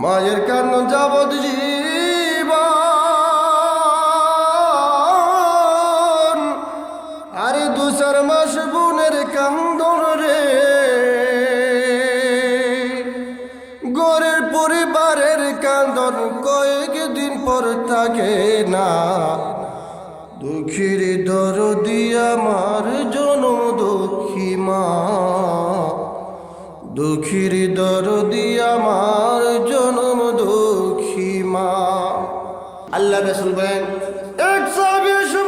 মায়ের কান্ন যাবৎ জীবন। আরে দু চার মাস বোনের কান্দন রে। গরের পরিবারের কান্দন কয়েক দিন পর থাকে না। রসুল এক সাহাবী এসে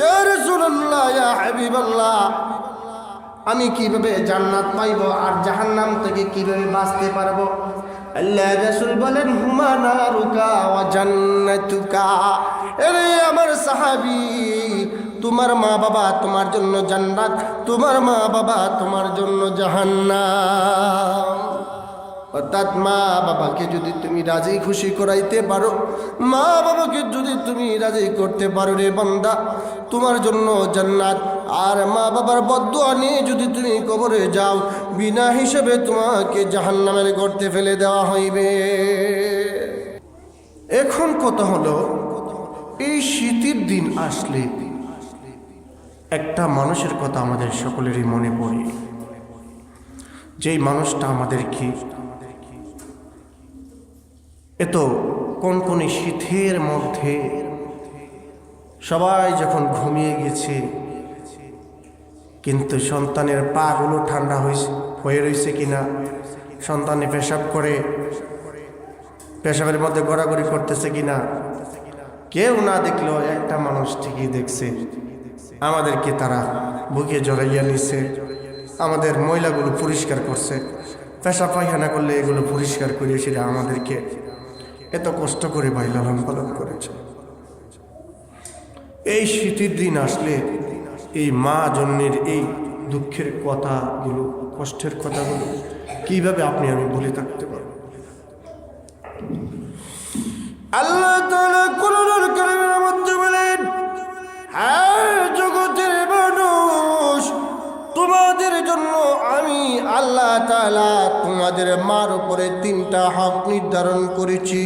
ইয়া রাসূলুল্লাহ, ইয়া হাবিবাল্লাহ, আমি কীভাবে জান্নাত পাইব আর জাহান্নাম থেকে কীভাবে বাঁচতে পারব? আল্লাহ রাসূল বলেন, হুমা নারুকা ওয়া জান্নাতুকা। এরে আমার সাহাবী, তোমার মা বাবা তোমার জন্য জান্নাত, তোমার মা বাবা তোমার জন্য জাহান্নাম। অর্থাৎ মা বাবাকে যদি তুমি রাজি খুশি করাইতে পারো, মা বাবাকে যদি তুমি রাজি করতে পারো রে বান্দা, তোমার জন্য জান্নাত। আর মা বাবার বদুয়া নিয়ে যদি তুমি কবরে যাও, বিনা হিসেবে তোমাকে জাহান্নামের গর্তে ফেলে দেওয়া হইবে। এখন কত হলো, এই শীতের দিন আসলে একটা মানুষের কথা আমাদের সকলেরই মনে পড়ে। যেই মানুষটা আমাদেরকে এত কনকনে শীতের মধ্যে। সবাই যখন ঘুমিয়ে গেছে, কিন্তু সন্তানের পাগুলো ঠান্ডা হয়েছে হয়ে রয়েছে কিনা সন্তানে পেশাব করে, পেশাবের মধ্যে গড়াগড়ি করতেছে কিনা, কেউ না দেখলেও একটা মানুষ ঠিকই দেখছে। আমাদেরকে তারা বুকে জড়াইয়া নিছে। আমাদের ময়লাগুলো পরিষ্কার করছে। পেশা পায়খানা করলে এগুলো পরিষ্কার করে সেটা আমাদেরকে এত কষ্ট করে ভাই লালন পালন করেছে। এই শীতের দিন আসলে এই মা জন্মের এই দুঃখের কথাগুলো, কষ্টের কথাগুলো কীভাবে আপনি আমি বলে থাকতে পারব? আল্লাহ আল্লাহ তোমাদের মার উপরে তিনটা হক নির্ধারণ করেছি।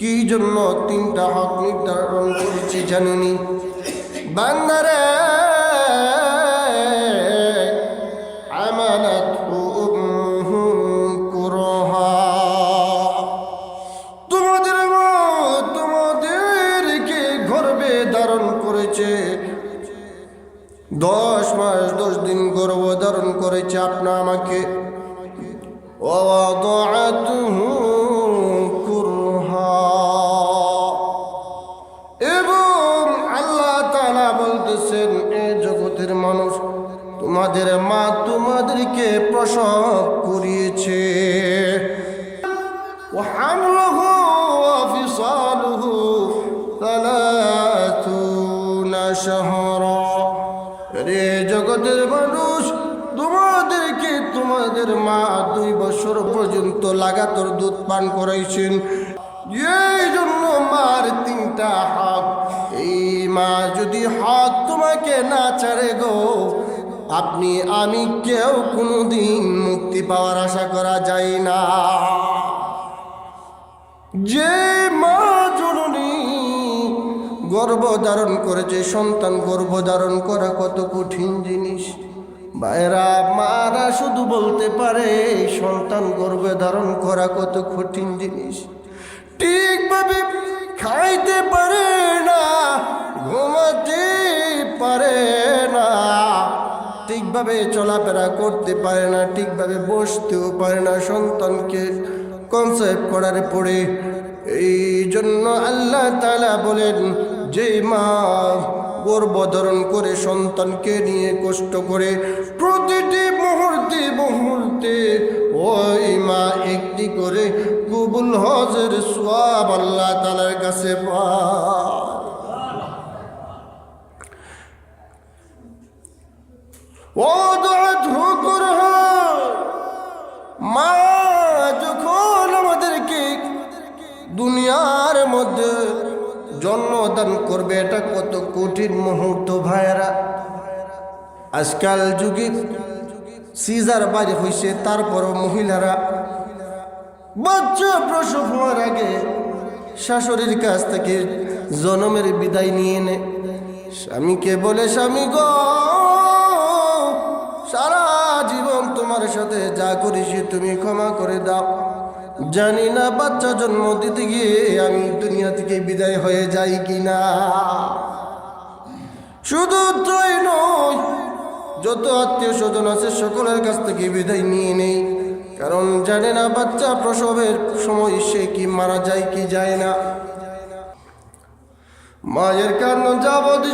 কি জন্য তিনটা হক নির্ধারণ করেছি জানুনি? বান্দারে আপনা আমাকে এবং আল্লাহ তালা বলতেছেন এ জগতের মানুষ তোমাদের মা তোমাদেরকে প্রসব তোমাদের মা দুই বছর পর্যন্ত লাগাতার দুধ পান করাইছেন। এই জন্য মার তিনটা হক এই মা যদি হক তোমাকে না ছাড়ে গো, আপনি, আমি কেউ কোনোদিন মুক্তি পাওয়ার আশা করা যায় না। যে মা জননী গর্ভধারণ করেছে, সন্তান গর্ভধারণ করা কত কঠিন জিনিস। বাইরা মারা শুধু বলতে পারে, সন্তান গর্ভে ধারণ করা কত কঠিন জিনিস। ঠিকভাবে খাইতে পারে না, ঘুমাতে পারে না, ঠিকভাবে চলাফেরা করতে পারে না, ঠিকভাবে বসতেও পারে না সন্তানকে কনসেপ্ট করার পরে। এই জন্য আল্লাহ তালা বলেন, যে মা গর্ভধারণ করে সন্তানকে নিয়ে কষ্ট করে প্রতিটি মুহূর্তে মুহূর্তে ওই মা একটি করে কুবুল হজের সোয়াব আল্লাহ তালার কাছে পায়। জন্মদান করবে এটা কত কঠিন মুহূর্ত, ভাইয়েরা। আজকাল যুগে সিজার বাড়ি হয়েছে তারপরও মহিলারা বাচ্চা প্রসব হওয়ার আগে শাশুড়ির কাছ থেকে জনমের বিদায় নিয়ে নে স্বামীকে বলে, স্বামী গো, সারা জীবন তোমার সাথে যা করেছি তুমি ক্ষমা করে দাও। জানি না বাচ্চা জন্ম দিতে গিয়ে আমি দুনিয়া থেকে বিদায় হয়ে যাই কিনা। শুধু তাই নয়, যত আত্মীয় স্বজন আছে সকলের কাছ থেকে বিদায় নিয়ে নেই। কারণ জানে না বাচ্চা প্রসবের সময় সে কি মারা যায়, কি যায় না। মায়ের কান্ন যাবত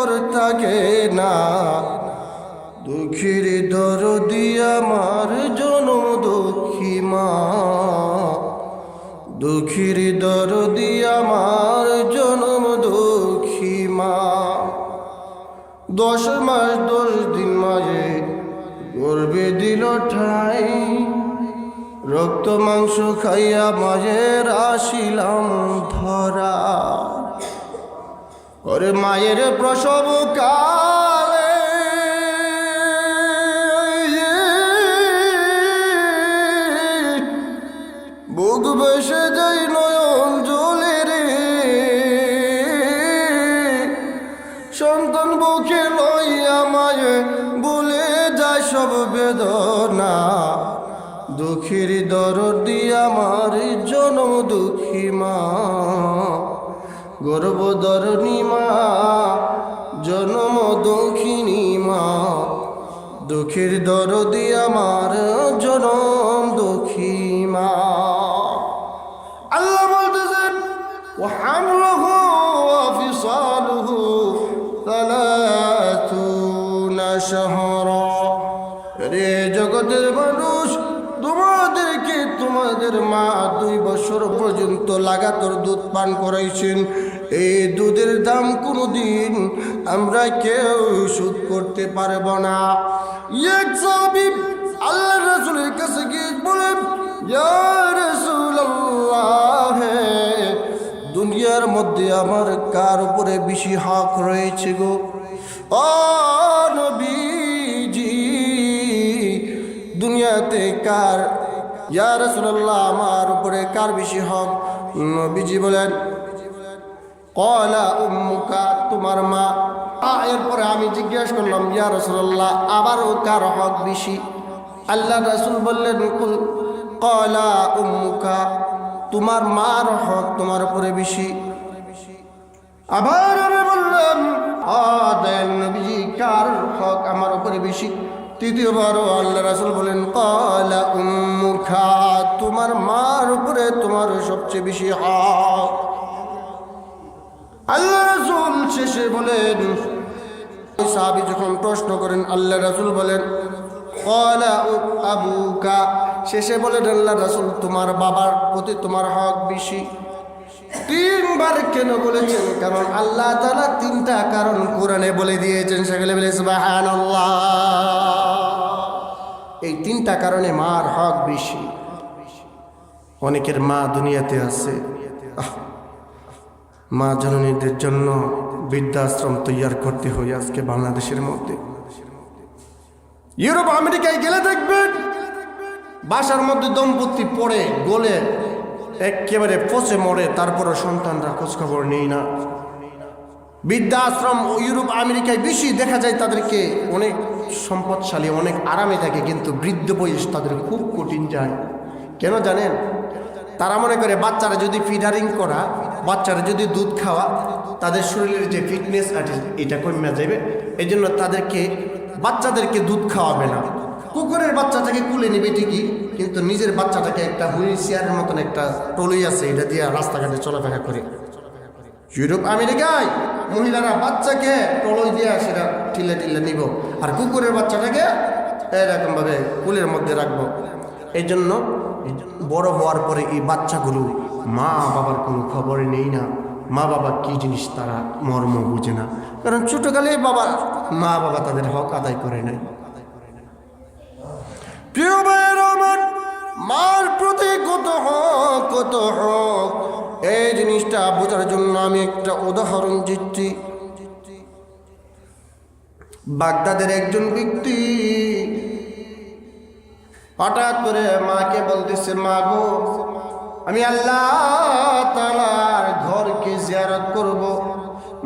পর থাকে না। দুঃখীর দরদি আমার জনম দুঃখী মা। দুঃখীর দরদি আমার জনম দুঃখী মা। দশ মাস, দশ দিন মাঝে গর্বে দিল ঠাই। রক্ত মাংস খাইয়া মাঝে আসিলাম ধরা ওরে মায়ের প্রসব কালে বুক বসে যাই নয়ন জলে রে। সন্তান বুকে লইয়া মায়ে বলে যায় সব বেদনা। দুঃখীর দরদি আমার, জনম দুঃখী মা। গর্বদরণী মা, জন্ম দক্ষিণী মা, দুঃখের দরদি আমার জনম দুঃখী মা। আল্লাহ বলতেছেন ও হামরহ অফিসালহু তালাতুনা শহর। রে জগতের তোমাদের মা দুই বছর পর্যন্ত লাগাতার দুধ পান করাইছেন। এই দুধের দাম কোনো দিন আমরা কেউ সুদ করতে পারব না। আল্লাহ রাসূলের কাছে গিয়ে বলেন দুনিয়ার মধ্যে আমার কার উপরে বেশি হক রয়েছে গো? ও নবীজি, দুনিয়াতে কার ইয়া রাসূলুল্লাহ আমার উপরে কার বেশি হক? নবীজি বলেন কলা উম্মুকা তোমার মা। এরপরে আমি জিজ্ঞেস করলাম ইয়া রসুল্লাহ আবারও কার হক বেশি? আল্লাহ রসুল বললেন কুল উম্মুকা তোমার মার হক তোমার উপরে বেশি। আবার বললাম "আ, নবীজি কার হক আমার উপরে বেশি? তৃতীয়বারও আল্লাহ রাসুল বলেন, কলা উম্মুখা, তোমার মার উপরে তোমার সবচেয়ে বেশি হক আল্লাহ রাসুল শেষে বলেন সাহাবী যখন প্রশ্ন করেন, আল্লাহ রাসুল বলেন, কলা আবুকা? শেষে বলেন, আল্লাহ রাসুল, তোমার বাবার প্রতি তোমার হক বেশি। তিনবার কেন বলেছেন? কারণ আল্লাহ তালা তিনটা কারণ কোরআনে বলে দিয়েছেন, সেগুলো বলে, সুবহানাল্লাহ। এই তিনটা কারণে মার হক বেশি। অনেকের মা দুনিয়াতে আছে। মা জননীদের জন্য বৃদ্ধাশ্রম তৈয়ার করতে হয় আজকে বাংলাদেশের মধ্যে। ইউরোপ, আমেরিকায় গেলে দেখবেন, বাসার মধ্যে দম্পতি পড়ে, গলে, একেবারে পচে মরে তারপরে সন্তানরা খোঁজখবর নেই না। বৃদ্ধাশ্রম ইউরোপ, আমেরিকায় বেশি দেখা যায় তাদেরকে অনেক সম্পদশালী, অনেক আরামে থাকে, কিন্তু বৃদ্ধ বয়স তাদের খুব কঠিন যায়। কেন জানেন? তারা মনে করে বাচ্চারা যদি ফিডারিং করা, বাচ্চারা যদি দুধ খাওয়া, তাদের শরীরের যে ফিটনেস আছে, এটা কমে যাবে। এই জন্য তাদেরকে, বাচ্চাদেরকে দুধ খাওয়াবে না। কুকুরের বাচ্চাটাকে কুলে নেবে ঠিকই, কিন্তু নিজের বাচ্চাটাকে একটা হুইল চেয়ারের মতন একটা টলই আছে, এটা দিয়ে রাস্তাঘাটে চলাফেরা করে। ইউরোপ আমেরিকায় মহিলারা বাচ্চাকে টলই দিয়ে সেটা ঠিলে ঠিলে নিব আর কুকুরের বাচ্চাটাকে এরকমভাবে কুলের মধ্যে রাখব। এই জন্য বড় হওয়ার পরে এই বাচ্চাগুলো মা বাবার কোনো খবরই নেই না। মা বাবা কি জিনিস তারা মর্ম বুঝে না। কারণ ছোটকালে বাবা মা বাবা তাদের হক আদায় করে নাই প্রিয় ভাইয়ের আমার, মার প্রতি কত হক, কত হোক এই জিনিসটা বোঝার জন্য আমি একটা উদাহরণ দিচ্ছি। বাগদাদের একজন ব্যক্তি হঠাৎ করে মাকে বলতেছে, মা গো, আমি আল্লাহ তালার ঘরকে জিয়ারত করব।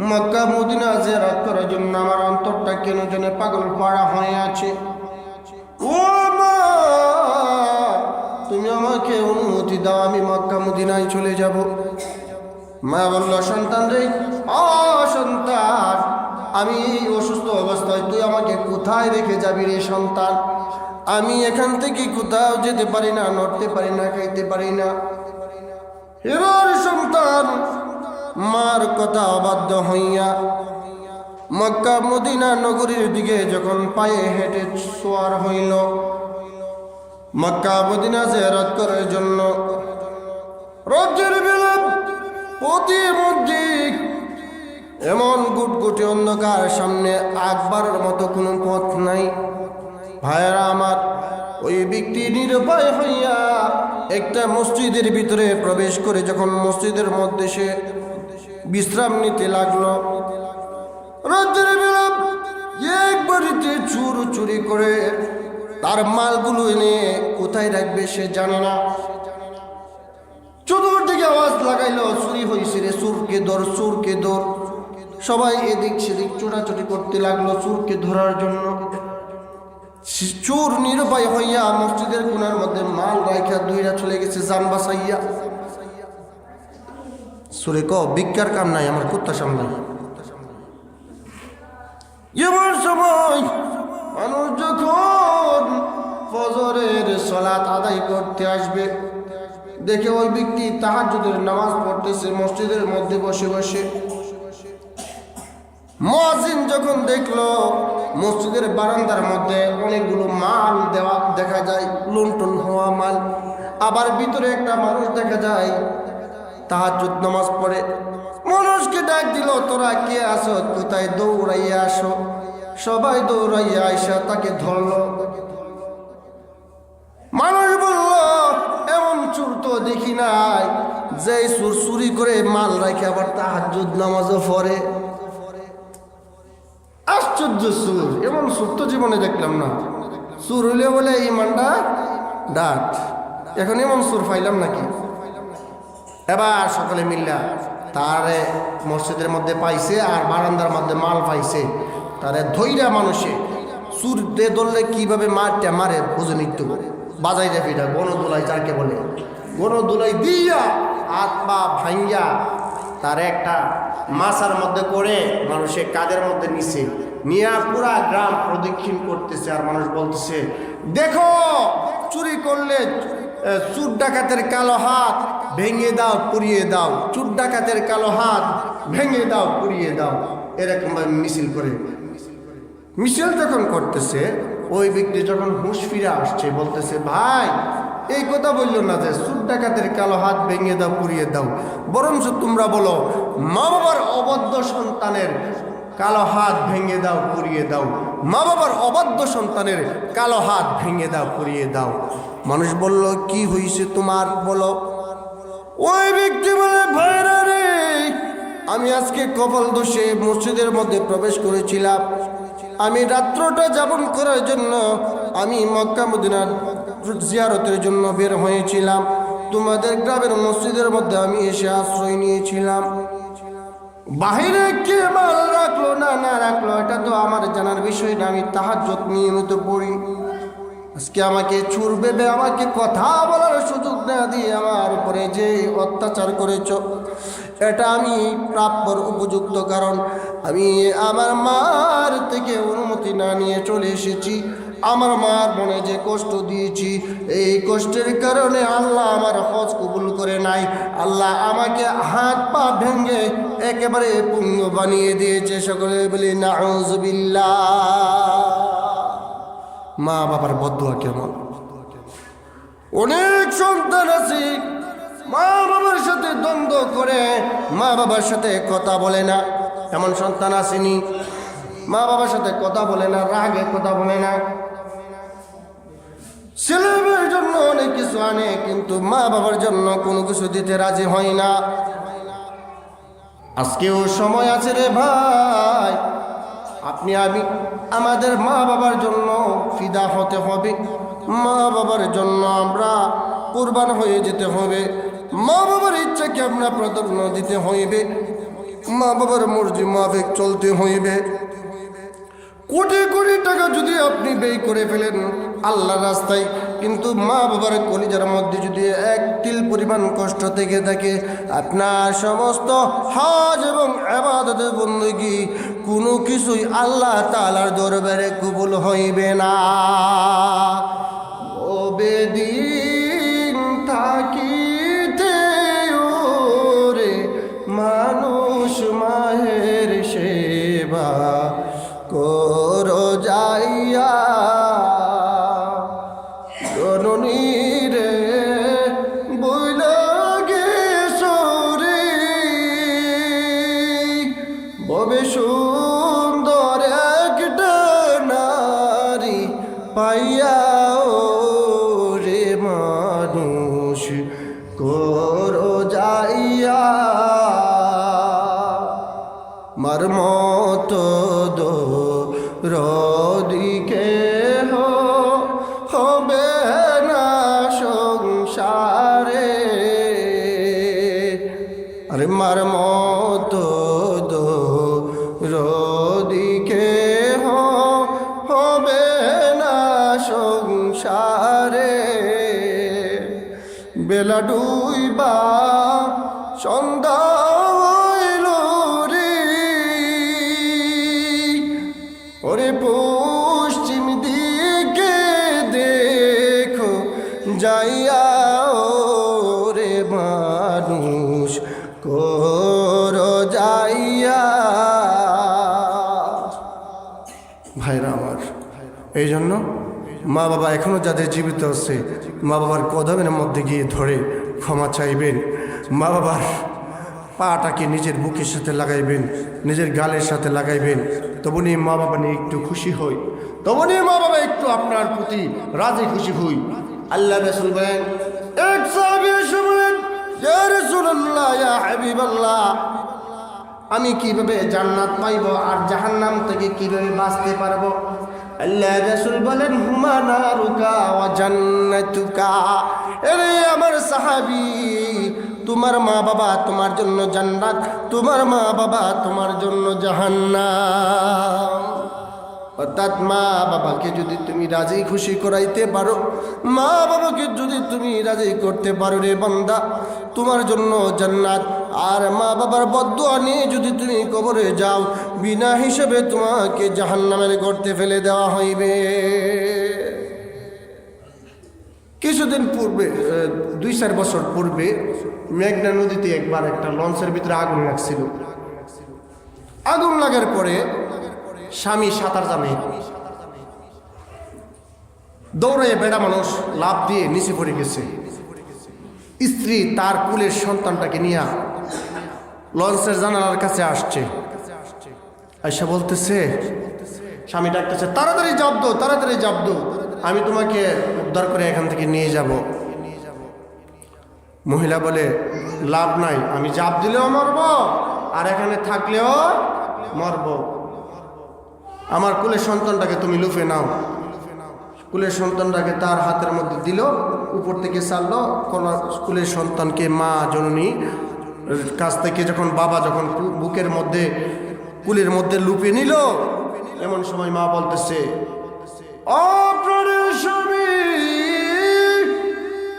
মক্কা, মদিনা জিয়ারত করার জন্য আমার অন্তরটা কেন যেন পাগল পাড়া হয়ে আছে? ও আমাকে অনুমতি দাও, আমি মক্কা মদিনায় চলে যাব। মা বলল, সন্তান রে, অ সন্তান, আমি অসুস্থ অবস্থায়, তুই আমাকে কোথায় রেখে যাবি রে সন্তান? আমি এখান থেকে কোথাও যেতে পারি না, নড়তে পারি না, খাইতে পারি না। এবার সন্তান, মার কথা অবাধ্য হইয়া মক্কা মদিনা নগরীর দিকে যখন পায়ে হেঁটে সোয়ার হইল মক্কা মদিনা জেরাত করার জন্য। রজ্জের বেলা প্রতি মসজিদ এমন গুটগুটি অন্ধকার, সামনে আকবরের মতো কোনো পথ নাই। ভাইয়েরা আমার, ওই ব্যক্তি নিরুপায় হইয়া একটা মসজিদের ভিতরে প্রবেশ করে যখন মসজিদের মধ্যে সে বিশ্রাম নিতে লাগল রাতের বেলা এক বাড়িতে চুর চুরি করে তার মালগুলো এনে কোথায় রাখবে সে জানে না। চতুর্দিকে আওয়াজ লাগাইলো, চুরি হয়েছে রে চুরকে ধর চুরকে ধর সবাই এদিক সেদিক চোরাচুরি করতে লাগল চুরকে ধরার জন্য। চোর নিরুপায় হইয়া মসজিদের কোনার মধ্যে মাল রাইখা দুইরা চলে গেছে, জান বাসাইয়া সুরে ক বিজ্ঞার কাম নাই, আমার কুত্তা সামনে। এমন সময় মানুষ যখন ফজরের সলাত আদায় করতে আসবে। দেখে ওই ব্যক্তি তাহাজ্জুদের নামাজ পড়তেছে, মসজিদের মধ্যে বসে বসে। মহাজিন যখন দেখল, মসজিদের বারান্দার মধ্যে অনেকগুলো মাল দেওয়া দেখা যায়, লুণ্ঠন হওয়া মাল। আবার ভিতরে একটা মানুষ দেখা যায়, তাহাজ্জুদ নামাজ পড়ে। মানুষকে ডাক দিল, তোরা কে আসো কোথায় দৌড়াইয়া আসো? সবাই দৌড়াইয়া আইসা তাকে ধরলো। মানুষ বলল, এমন চুর তো দেখি নাই। যে চুর চুরি করে মাল রাখে আবার তাহাজ্জুদ নামাজও পড়ে। আশ্চর্য সুর এমন সুর তো জীবনে দেখলাম না। সুর হইলে বলে এই ইমানটা ডাট এখন এমন সুর পাইলাম নাকি? এবার সকলে মিল্লা, তারে মসজিদের মধ্যে পাইছে আর বারান্দার মধ্যে মাল পাইছে। তারে ধৈরা মানুষে দিয়ে ধরলে কীভাবে মারটা মারে, বুঝে নিত্য বাজাই যাবি এটা গণদোলাই যাকে বলে। গণদোলাই দিয়া পা ভাইয়া তার একটা মাছার মধ্যে করে মানুষের কাদের মধ্যে নিছে। নিয়ে পুরা গ্রাম প্রদক্ষিণ করতেছে আর মানুষ বলতেছে, দেখো, চুরি করলে চুর ডাকাতের কালো হাত ভেঙে দাও, পুড়িয়ে দাও। চুর ডাকাতের কালো হাত ভেঙে দাও, পুড়িয়ে দাও। এরকম ভাবে মিছিল করে। মিছিল যখন করতেছে ওই ব্যক্তি যখন হুঁশ ফিরে আসছে, বলতেছে, ভাই, এই কথা বলল না যে সুর ডাকাতের কালো হাত ভেঙে দাও, পুড়িয়ে দাও। বরঞ্চ তোমরা বলো, মা বাবার অবদ্ধ সন্তানের কালো হাত ভেঙে দাও, পুড়িয়ে দাও। মা বাবার অবাধ্য সন্তানের কালো হাত ভেঙে দাও, পুড়িয়ে দাও। মানুষ বলল, কি হয়েছে তোমার? বলো। ওই ব্যক্তি বলে, ভাইরা রে, আমি আজকে কপাল দোষে মসজিদের মধ্যে প্রবেশ করেছিলাম। আমি রাত্রটা যাপন করার জন্য আমি মক্কা মদিনার জিয়ারতের জন্য বের হয়েছিলাম। তোমাদের গ্রামের মসজিদের মধ্যে আমি এসে আশ্রয় নিয়েছিলাম। বাহিরে কে মাল রাখল না না রাখল, এটা তো আমার জানার বিষয় না, আমি তাহার নিয়মিত পড়ি। আজকে আমাকে চুর বেবে আমাকে কথা বলার সুযোগ না দিয়ে আমার উপরে যে অত্যাচার করেছ এটা আমি প্রাপ্যর উপযুক্ত কারণ। আমি আমার মার থেকে অনুমতি না নিয়ে চলে এসেছি। আমার মার মনে যে কষ্ট দিয়েছি, এই কষ্টের কারণে আল্লাহ আমার হজ কবুল করে নাই। আল্লাহ আমাকে হাত পা ভেঙে একেবারে পুণ্য বানিয়ে দিয়েছে। সকলে বলি নাউজবিল্লাহ মা বাবার বদুয়া কেমন? অনেক সন্তান আছে মা বাবার সাথে দ্বন্দ্ব করে মা বাবার সাথে কথা বলে না। এমন সন্তান আসেনি। মা বাবার সাথে কথা বলে না, রাগে কথা বলে না। ছেলে মেয়ের জন্য জন্য অনেক কিছু আনে, কিন্তু মা বাবার জন্য কোনো কিছু দিতে রাজি হয় না। আজকেও সময় আছে রে ভাই। আপনি, আমি, আমাদের মা বাবার জন্য ফিদা হতে হবে। মা বাবার জন্য আমরা কোরবান হয়ে যেতে হবে। মা বাবার ইচ্ছাকে আপনার প্রাধান্য দিতে হইবে। মা বাবার মর্জি মাফিক চলতে হইবে। কোটি কোটি টাকা যদি আপনি ব্যয় করে ফেলেন আল্লাহ রাস্তায়, কিন্তু মা বাবার কলিজার মধ্যে যদি এক তিল পরিমাণ কষ্ট থেকে থাকে, আপনার সমস্ত হজ এবং আবাদতের বন্দী কোনো কিছুই আল্লাহ তালার দরবারে কবুল হইবে না। ও বেদিন যাইয়া জননী রে বইল গেছরে ববে সুন্দর একটা নারী পাইয়া রে মানুষ, কর যাইয়া। মার বেলা ডুইবা, সন্ধ্যা রে। ওরে পশ্চিম দিকে দেখো, যাইয়া ওরে মানুষ কর যাইয়া। ভাইরা আমার এই জন্য মা বাবা এখনও যাদের জীবিত আছে, মা বাবার কদমের মধ্যে গিয়ে ধরে ক্ষমা চাইবেন। মা বাবার পাটাকে নিজের বুকের সাথে লাগাইবেন, নিজের গালের সাথে লাগাইবেন। তবুনি মা বাবা নিয়ে একটু খুশি হই। তবুনি মা বাবা একটু আপনার প্রতি রাজি খুশি হই। আল্লাহ রসুল বলেন, এক আমি কীভাবে জান্নাত পাইব আর জাহান্নাম থেকে কীভাবে বাঁচতে পারব? আল্লাহ বলেন এরে আমার সাহাবি, তোমার মা বাবা তোমার জন্য জান্নাত, তোমার মা বাবা তোমার জন্য জাহান্নাম। অর্থাৎ মা বাবাকে যদি তুমি রাজি খুশি করাইতে পারো, মা বাবাকে যদি তুমি রাজি করতে পারো রে বান্দা, তোমার জন্য জান্নাত। আর মা বাবার বদুয়া নিয়ে যদি তুমি কবরে যাও, বিনা হিসেবে তোমাকে জাহান্নামের গর্তে ফেলে দেওয়া হইবে। কিছুদিন পূর্বে দুই চার বছর পূর্বে মেঘনা নদীতে একবার একটা লঞ্চের ভিতরে আগুন লাগছিল। আগুন লাগার পরে স্বামী সাঁতার জানে। দৌড়ে বেড়া মানুষ লাভ দিয়ে নিচে পড়ে গেছে। স্ত্রী তার কুলের সন্তানটাকে নিয়ে লঞ্চের জানালার কাছে আসছে। আয়সা বলতেছে, স্বামী ডাকতেছে, তাড়াতাড়ি জব্দ তাড়াতাড়ি জব্দ আমি তোমাকে উদ্ধার করে এখান থেকে নিয়ে যাব। মহিলা বলে, লাভ নাই, আমি জাপ দিলেও মরব, আর এখানে থাকলেও মরব। আমার কুলের সন্তানটাকে তুমি লুফে নাও। কুলের সন্তানটাকে তার হাতের মধ্যে দিল, উপর থেকে কলা- কুলের সন্তানকে মা জননী কাছ থেকে যখন বাবা যখন বুকের মধ্যে, কুলের মধ্যে লুপে নিল, এমন সময় মা বলতেছে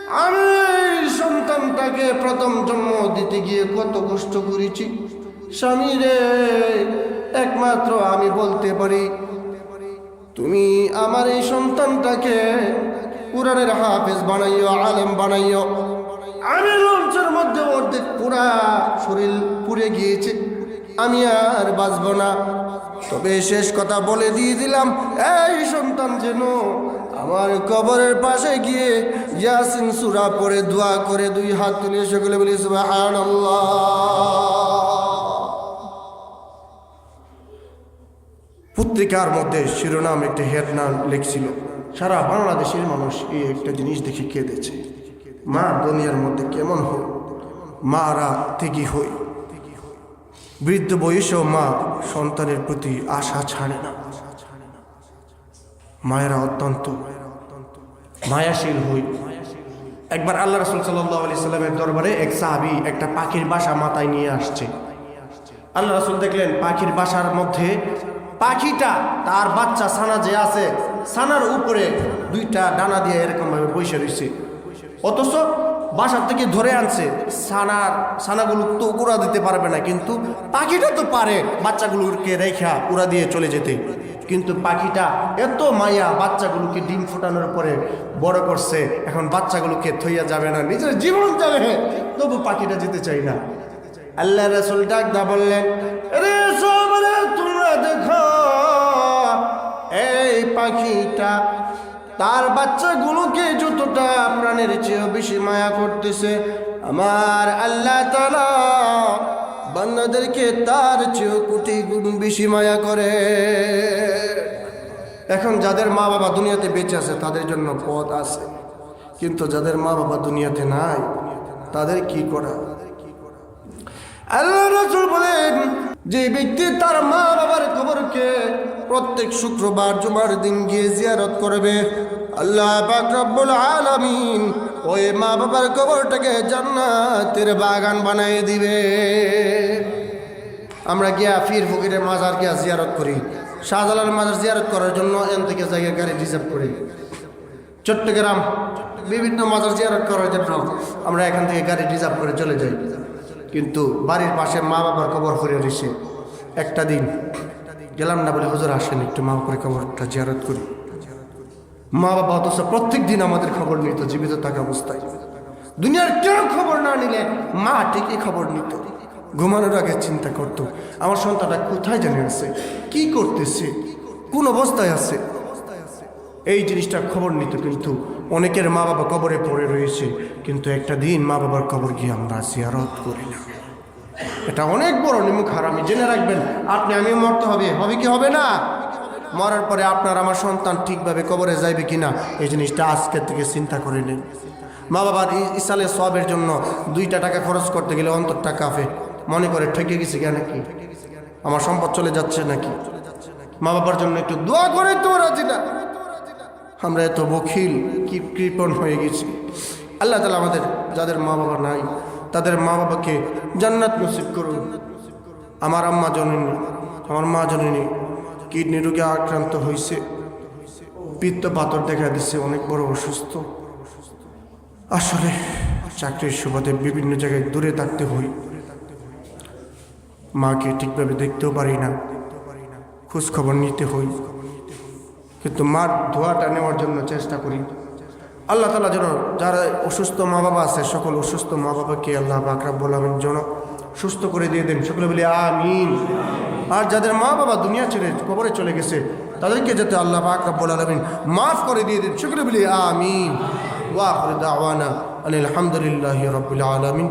আমি সন্তানটাকে প্রথম জন্ম দিতে গিয়ে কত কষ্ট করেছি। স্বামী রে একমাত্র আমি বলতে পারি। তুমি আমার এই সন্তানটাকে কোরআনের হাফেজ বানাইও, আলেম বানাইও। আমি লঞ্চের মধ্যে অর্ধেক পুরা শরীর পুড়ে গিয়েছে। আমি আর বাঁচব না। তবে শেষ কথা বলে দিয়ে দিলাম, এই সন্তান যেন আমার কবরের পাশে গিয়ে ইয়াসিন সুরা পরে দোয়া করে, দুই হাত তুলে সকলে বলি, সুবহানাল্লাহ। পত্রিকার মধ্যে শিরোনাম একটি হেডনাম লিখছিল। সারা বাংলাদেশের মানুষ এই একটা জিনিস দেখে কেঁদেছে। মা, দুনিয়ার মধ্যে কেমন হয় মারা থেকে হই। বৃদ্ধ বয়সেও মা সন্তানের প্রতি আশা ছাড়ে না। মায়েরা অত্যন্ত মায়াশীল হই। একবার আল্লাহ রসুল সাল্লাহ আলি সাল্লামের দরবারে এক সাহাবি একটা পাখির বাসা মাথায় নিয়ে আসছে। আল্লাহ রসুল দেখলেন, পাখির বাসার মধ্যে পাখিটা তার বাচ্চা ছানা যে আছে ছানার উপরে দুইটা ডানা দিয়ে এরকম ভাবে বসে রয়েছে। অথচ বাসার থেকে ধরে আনছে ছানার ছানাগুলো তো উড়া দিতে পারবে না, কিন্তু পাখিটা তো পারে বাচ্চাগুলোকে রেখা উড়া দিয়ে চলে যেতে। কিন্তু পাখিটা এত মায়া বাচ্চাগুলোকে ডিম ফোটানোর পরে বড় করছে, এখন বাচ্চাগুলোকে থইয়া যাবে না, নিজের জীবন যাবে, তবু পাখিটা যেতে চাই না। আল্লাহ রসুল ডাক দা বললেন, রে পাখিটা, তার বাচ্চাগুলোকে যতটা প্রাণের চেয়েও বেশি মায়া করতেছে, আমার আল্লাহ তালা বান্দাদেরকে তার চেয়েও কোটি গুণ বেশি মায়া করে। এখন যাদের মা বাবা দুনিয়াতে বেঁচে আছে, তাদের জন্য পথ আছে। কিন্তু যাদের মা বাবা দুনিয়াতে নাই, তাদের কি করা? আল্লাহ রসুল বলেন, যে ব্যক্তি তার মা বাবার কবরকে প্রত্যেক শুক্রবার জুমার দিন গিয়ে জিয়ারত করবে। আল্লাহ পাক রব্বুল আলামিন ওই মা বাবার কবরটাকে জান্নাতের বাগান বানিয়ে দিবে। আমরা গিয়া ফির ফকিরের মাজার গিয়া জিয়ারত করি। শাহজালাল মাজার জিয়ারত করার জন্য এন থেকে জায়গা গাড়ি রিজার্ভ করি। চট্টগ্রাম বিভিন্ন মাজার জিয়ারত করার জন্য আমরা এখান থেকে গাড়ি রিজার্ভ করে চলে যাই। কিন্তু বাড়ির পাশে মা বাবার কবর করে রয়েছে একটা দিন গেলাম না বলে হুজুর আসেন, একটু মা বাবার কবরটা জিয়ারত করি। মা বাবা অথচ প্রত্যেক দিন আমাদের খবর নিত, জীবিত থাকা অবস্থায়। দুনিয়ার কেউ খবর না নিলে মা ঠিকই খবর নিত। ঘুমানোর আগে চিন্তা করত, আমার সন্তানটা কোথায় জানে আছে, কি করতেছে, কোন অবস্থায় আছে। এই জিনিসটার খবর নিত কিন্তু অনেকের মা বাবা কবরে পড়ে রয়েছে, কিন্তু একটা দিন মা বাবার কবর গিয়ে আমরা জিয়ারত করি না। এটা অনেক বড় নিমুখ হারামি, জেনে রাখবেন, আপনি আমিও মরতে হবে হবে কি হবে না? মরার পরে আপনার আমার সন্তান ঠিকভাবে কবরে যাইবে কিনা? এই জিনিসটা আজকের থেকে চিন্তা করে নিন। মা বাবার ইসালে সবের জন্য দুইটা টাকা খরচ করতে গেলে অন্তর টাকা আফে মনে করে ঠেকে গেছি কেন নাকি আমার সম্পদ চলে যাচ্ছে নাকি? মা বাবার জন্য একটু দোয়া করে তো রাজি না। আমরা এত বখিল কি কৃপণ হয়ে গেছি। আল্লাহ তালা আমাদের, যাদের মা বাবা নাই তাদের মা বাবাকে জান্নাত নসিব করুন। আমার আম্মা জননী, আমার মা জননী কিডনি রোগে আক্রান্ত হয়েছে। পিত্ত পাথর দেখা দিচ্ছে অনেক বড় অসুস্থ। আসলে চাকরির সুবাদে বিভিন্ন জায়গায় দূরে থাকতে হই মাকে ঠিকভাবে দেখতেও পারি না খোঁজ খবর নিতে হই কিন্তু মার ধোয়াটা নেওয়ার জন্য চেষ্টা করি। আল্লাহ তালা যেন যারা অসুস্থ মা বাবা আছে, সকল অসুস্থ মা বাবাকে আল্লাহ বাকরাব বলাবেন যেন সুস্থ করে দিয়ে দেন। সকলে বলি, আমিন। আর যাদের মা বাবা দুনিয়া ছেড়ে কবরে চলে গেছে, তাদেরকে যাতে আল্লাহ বাকরাব আলমিন মাফ করে দিয়ে দেন। সকলে বলি, আমিন। ওয়া আলহামদুলিল্লাহ রবিল আলমিন।